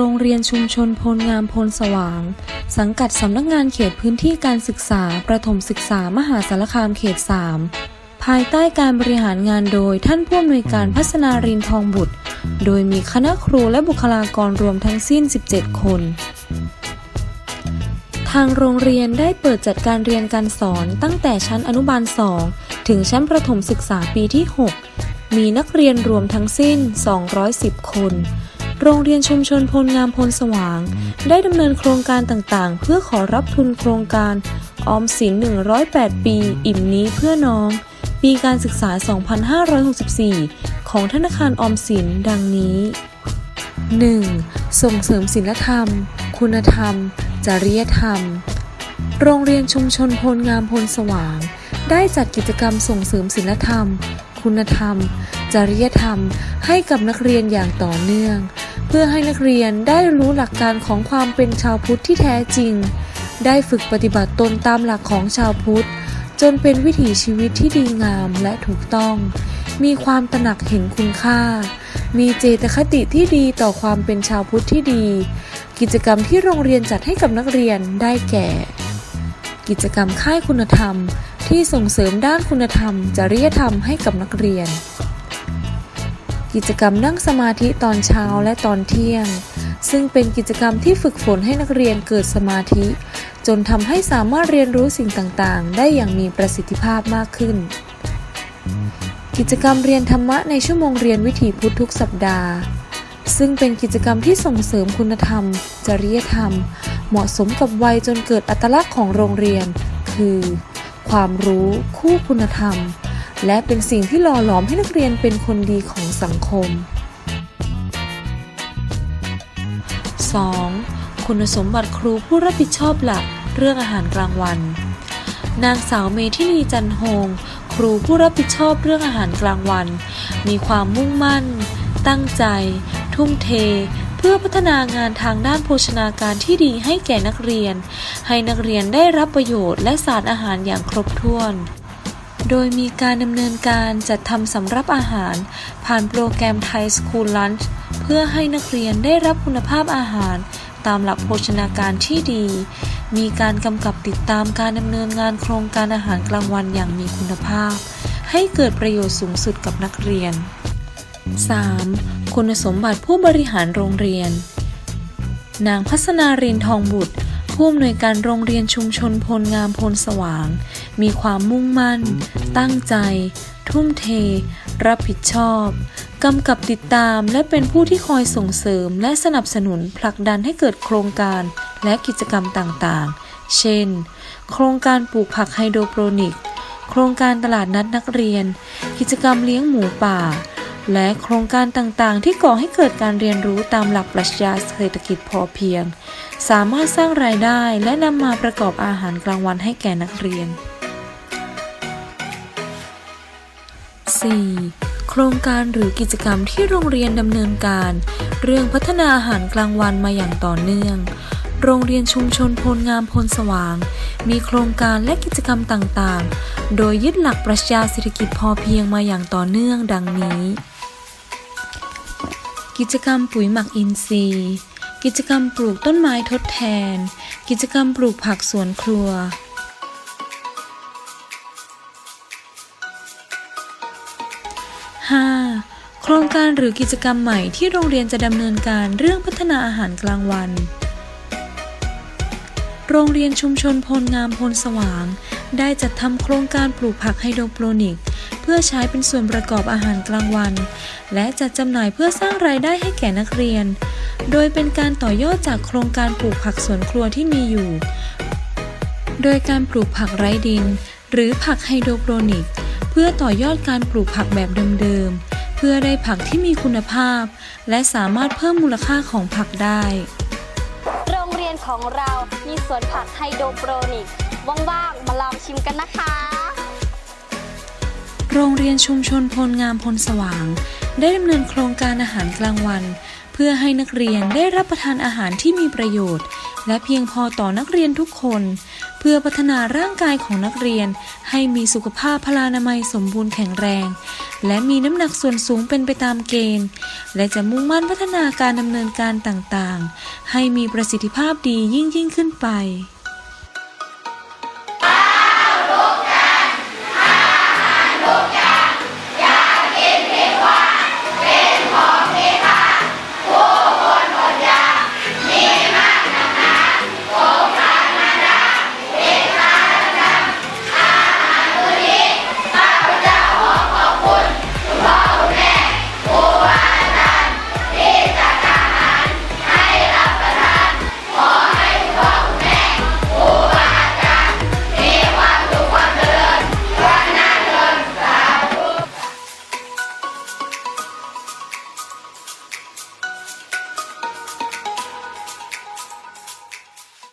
โรงเรียนชุมชนพลงามพลสว่าง สังกัดสำนักงานเขตพื้นที่การศึกษา ประถมศึกษามหาสารคามเขต 3 ภายใต้การบริหารงานโดยท่านผู้อำนวยการพัฒนารินทองบุตร โดยมีคณะครูและบุคลากรรวมทั้งสิ้น 17 คน ทางโรงเรียนได้เปิดจัดการเรียนการสอนตั้งแต่ชั้นอนุบาล 2 ถึงชั้นประถมศึกษาปีที่ 6 มีนักเรียนรวมทั้งสิ้น 210 คน โรงเรียนชุมชนพลงามพลสว่าง ได้ดำเนินโครงการต่างๆ เพื่อขอรับทุนโครงการ ออมสิน 108 ปี อิ่มนี้เพื่อน้อง ปีการศึกษา 2564 ของธนาคารออมสินดังนี้ 1. ส่งเสริมศีลธรรม คุณธรรม จริยธรรม โรงเรียนชุมชนพลงามพลสว่าง ได้จัดกิจกรรมส่งเสริมศีลธรรม คุณธรรม จริยธรรมให้กับนักเรียนอย่างต่อเนื่อง เพื่อให้นักเรียนได้รู้หลักการของความเป็นชาวพุทธที่แท้จริง ได้ฝึกปฏิบัติตนตามหลักของชาวพุทธ จนเป็นวิถีชีวิตที่ดีงามและถูกต้อง มีความตระหนักเห็นคุณค่า มีเจตคติที่ดีต่อความเป็นชาวพุทธที่ดี กิจกรรมที่โรงเรียนจัดให้กับนักเรียนได้แก่ กิจกรรมค่ายคุณธรรมที่ส่งเสริมด้านคุณธรรม จริยธรรมให้กับนักเรียน กิจกรรมนั่งสมาธิตอนเช้าและตอนเที่ยง ซึ่งเป็นกิจกรรมที่ฝึกฝนให้นักเรียนเกิดสมาธิ จนทำให้สามารถเรียนรู้สิ่งต่างๆ ได้อย่างมีประสิทธิภาพมากขึ้น กิจกรรมเรียนธรรมะในชั่วโมงเรียนวิถีพุทธทุกสัปดาห์ ซึ่งเป็นกิจกรรมที่ส่งเสริมคุณธรรม จริยธรรม เหมาะสมกับวัยจนเกิดอัตลักษณ์ของโรงเรียน คือ ความรู้คู่คุณธรรม และเป็นสิ่งที่หล่อหลอมให้นักเรียนเป็นคนดีของสังคม 2. คุณสมบัติครูผู้รับผิดชอบหลัก เรื่องอาหารกลางวัน นางสาวเมธินีจันโฮงครูผู้รับผิดชอบเรื่องอาหารกลางวัน มีความมุ่งมั่น ตั้งใจ ทุ่มเท เพื่อพัฒนางานทางด้านโภชนาการที่ดีให้แก่นักเรียน ให้นักเรียนได้รับประโยชน์และสารอาหารอย่างครบถ้วน โดยมีการดำเนินการจัดทำสำรับอาหาร ผ่านโปรแกรมไทยสคูลลันช์เพื่อให้นักเรียนได้รับคุณภาพอาหาร ตามหลักโภชนาการที่ดี มีการกำกับติดตามการดำเนินงานโครงการอาหารกลางวันอย่างมีคุณภาพ ให้เกิดประโยชน์สูงสุดกับนักเรียน 3. คุณสมบัติผู้บริหารโรงเรียน นางพัฒนารินทองบุตร ผู้อำนวยการโรงเรียนชุมชนพลงามพลสว่าง มีความมุ่งมั่น ตั้งใจ ทุ่มเท รับผิดชอบกำกับติดตามและเป็นผู้ที่คอยส่งเสริมและสนับสนุนผลักดันให้เกิดโครงการและกิจกรรมต่างๆ เช่น โครงการปลูกผักไฮโดรโปรนิก โครงการตลาดนัดนักเรียน กิจกรรมเลี้ยงหมูป่า และโครงการต่างๆ ที่ก่อให้เกิดการเรียนรู้ตามหลักปรัชญาเศรษฐกิจพอเพียง สามารถสร้างรายได้และนำมาประกอบอาหารกลางวันให้แก่นักเรียน 4. โครงการหรือกิจกรรมที่โรงเรียนดำเนินการ เรื่องพัฒนาอาหารกลางวันมาอย่างต่อเนื่อง โรงเรียนชุมชนพลงามพลสว่าง มีโครงการและกิจกรรมต่างๆ โดยยึดหลักปรัชญาเศรษฐกิจพอเพียงมาอย่างต่อเนื่องดังนี้ กิจกรรมปุ๋ยหมักอินทรีย์ กิจกรรมปลูกต้นไม้ทดแทน กิจกรรมปลูกผักสวนครัว 5. โครงการหรือกิจกรรมใหม่ที่โรงเรียนจะดำเนินการเรื่องพัฒนาอาหารกลางวัน โรงเรียนชุมชนพลงามพลสว่าง ได้จัดทำโครงการปลูกผักไฮโดรโปรนิกเพื่อใช้เป็นส่วนประกอบอาหารกลางวัน และจัดจำหน่ายเพื่อสร้างรายได้ให้แก่นักเรียน โดยเป็นการต่อยอดจากโครงการปลูกผักสวนครัวที่มีอยู่ โดยการปลูกผักไร้ดิน หรือผักไฮโดรโปรนิก เพื่อต่อยอดการปลูกผักแบบเดิมๆ เพื่อได้ผักที่มีคุณภาพ และสามารถเพิ่มมูลค่าของผักได้ โรงเรียนของเรามีสวนผักไฮโดรโปรนิก ว่างๆ มาลองชิมกันนะคะ โรงเรียนชุมชนพลงามพลสว่าง ได้ดำเนินโครงการอาหารกลางวัน เพื่อให้นักเรียนได้รับประทานอาหารที่มีประโยชน์ และเพียงพอต่อนักเรียนทุกคน เพื่อพัฒนาร่างกายของนักเรียน ให้มีสุขภาพพลานามัยสมบูรณ์แข็งแรง และมีน้ำหนักส่วนสูงเป็นไปตามเกณฑ์ และจะมุ่งมั่นพัฒนาการดำเนินการต่างๆ ให้มีประสิทธิภาพดียิ่งยิ่งขึ้นไป